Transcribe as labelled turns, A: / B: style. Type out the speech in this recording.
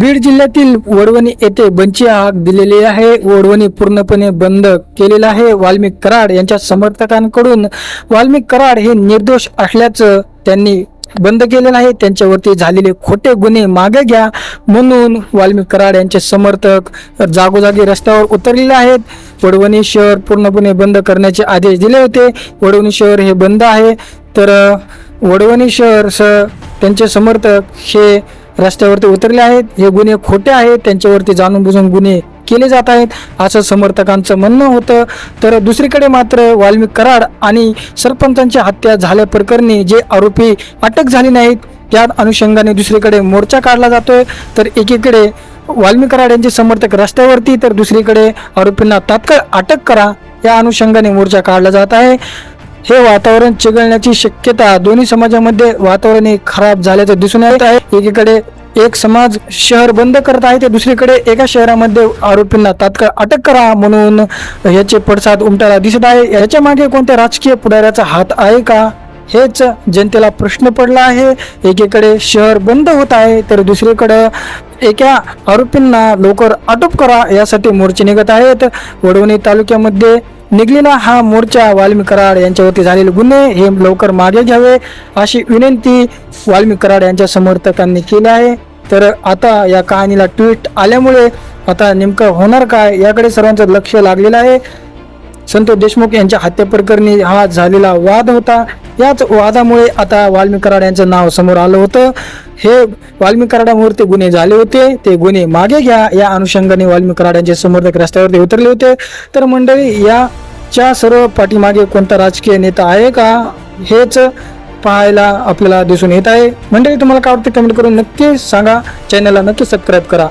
A: बीड जिल्ह्यातील वडवणी येथे बंची आग दिलेली आहे. वडवणी पूर्णपणे बंद केलेला आहे. वाल्मिक कराड यांच्या समर्थकांकडून वाल्मिक कराड हे निर्दोष असल्याचं त्यांनी बंद केलेलं आहे. त्यांच्यावरती झालेले खोटे गुन्हे मागे घ्या म्हणून वाल्मिक कराड यांचे समर्थक जागोजागी रस्त्यावर उतरलेले आहेत. वडवणी शहर पूर्णपणे बंद करण्याचे आदेश दिले होते. वडवणी शहर हे बंद आहे. तर वडवणी शहर स त्यांचे समर्थक हे रस्त्यावरती उतरले आहेत. हे गुन्हे खोटे आहेत. त्यांच्यावरती जाणून बुजून गुन्हे केले जात आहेत. असं समर्थकांचं म्हणणं होतं. तर दुसरीकडे मात्र वाल्मिक कराड आणि सरपंचांची हत्या झाल्या प्रकरणी जे आरोपी अटक झाले नाहीत त्या अनुषंगाने दुसरीकडे मोर्चा काढला जातोय. तर एकीकडे वाल्मिक कराड यांचे समर्थक रस्त्यावरती तर दुसरीकडे आरोपींना तात्काळ अटक करा या अनुषंगाने मोर्चा काढला जात आहे. हे वातावरण चिघळण्याची शक्यता दोन्ही समाजामध्ये वातावरण हे खराब झाल्याचं दिसून येत आहे. एकीकडे एक समाज शहर बंद करत आहे ते दुसरीकडे एका शहरामध्ये आरोपींना तात्काळ अटक करा म्हणून याचे पडसाद उमटायला दिसत आहे. याच्या मागे कोणत्या राजकीय पुढाऱ्याचा हात आहे का? हेच जनतेला प्रश्न पडला आहे. एकीकडे शहर बंद होत आहे तर दुसरीकडे एका आरोपींना लवकर अटक करा यासाठी मोर्चे निघत आहेत. वडवणी तालुक्यामध्ये निघलेला हा मोर्चा वाल्मिक कराड यांच्यावरती झालेले गुन्हे हे लवकर मागे घ्यावे अशी विनंती वाल्मिक कराड यांच्या समर्थकांनी केली आहे. तर आता या कहाणीला ट्विट आल्यामुळे आता नेमकं होणार काय याकडे सर्वांचं लक्ष लागलेलं आहे. संतोष देशमुख यांच्या हत्येप्रकरणी हा झालेला वाद होता. याच वादामुळे आता वाल्मिक कराड यांचं नाव समोर आलं होतं. हे वाल्मिक कराडावरती गुन्हे झाले होते. ते गुन्हे मागे घ्या. या अनुषंगाने वाल्मिक कराड समर्थक रस्त्यावरती उतरले होते. तर मंडळी याच्या सर्व पाठीमागे कोणता राजकीय नेता आहे का हेच पाहायला आपल्याला दिसून येत आहे. मंडळी तुम्हाला काय वाटतं? कमेंट करून नक्की सांगा. चॅनलला नक्की सबस्क्राईब करा.